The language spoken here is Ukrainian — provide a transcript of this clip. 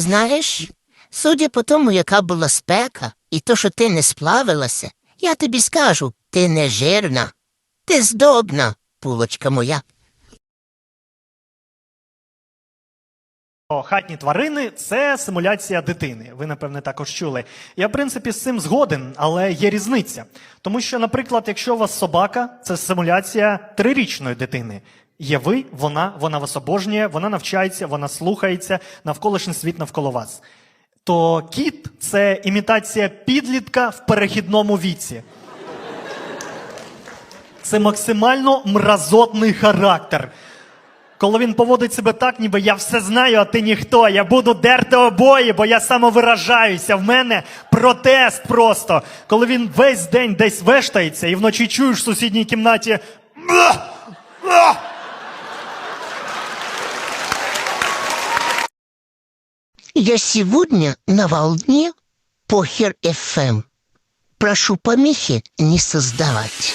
Знаєш, судя по тому, яка була спека, і то, що ти не сплавилася, я тобі скажу, ти не жирна, ти здобна, пулочка моя. Хатні тварини це симуляція дитини. Ви, напевне, також чули. Я, в принципі, з цим згоден, але є різниця. Тому що, наприклад, якщо у вас собака, це симуляція трирічної дитини. Є ви, вона, вона вас обожнює, вона навчається, вона слухається, навколишній світ навколо вас. То кіт це імітація підлітка в перехідному віці. Це максимально мразотний характер. Коли він поводить себе так, ніби я все знаю, а ти ніхто. Я буду дерти обої, бо я самовиражаюся. В мене протест просто. Коли він весь день десь вештається і вночі чуєш в сусідній кімнаті. Я сегодня на волне Похер ФМ. Прошу помехи не создавать.